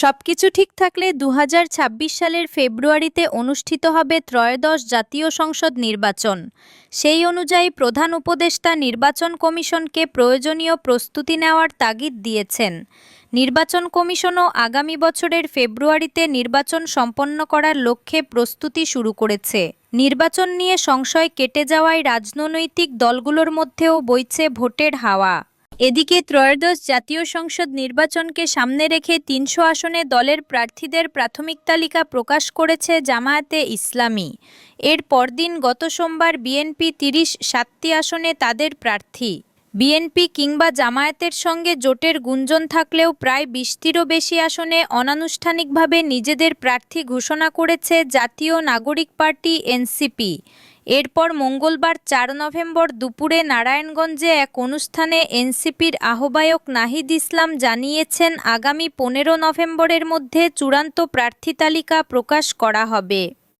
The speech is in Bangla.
সবকিছু ঠিক থাকলে দু হাজার ছাব্বিশ সালের ফেব্রুয়ারিতে অনুষ্ঠিত হবে ত্রয়োদশ জাতীয় সংসদ নির্বাচন। সেই অনুযায়ী প্রধান উপদেষ্টা নির্বাচন কমিশনকে প্রয়োজনীয় প্রস্তুতি নেওয়ার তাগিদ দিয়েছেন। নির্বাচন কমিশনও আগামী বছরের ফেব্রুয়ারিতে নির্বাচন সম্পন্ন করার লক্ষ্যে প্রস্তুতি শুরু করেছে। নির্বাচন নিয়ে সংশয় কেটে যাওয়ায় রাজনৈতিক দলগুলোর মধ্যেও বইছে ভোটের হাওয়া। এদিকে ত্রয়োদশ জাতীয় সংসদ নির্বাচনকে সামনে রেখে তিনশো আসনে দলের প্রার্থীদের প্রাথমিক তালিকা প্রকাশ করেছে জামায়াতে ইসলামী। এর পরদিন গত সোমবার বিএনপি তিরিশ সাতটি আসনে তাদের প্রার্থী। বিএনপি কিংবা জামায়াতের সঙ্গে জোটের গুঞ্জন থাকলেও প্রায় বিশটিরও বেশি আসনে অনানুষ্ঠানিকভাবে নিজেদের প্রার্থী ঘোষণা করেছে জাতীয় নাগরিক পার্টি এনসিপি। এরপর মঙ্গলবার চার নভেম্বর দুপুরে নারায়ণগঞ্জে এক অনুষ্ঠানে এনসিপির আহ্বায়ক নাহিদ ইসলাম জানিয়েছেন, আগামী পনেরো নভেম্বরের মধ্যে চূড়ান্ত প্রার্থী তালিকা প্রকাশ করা হবে।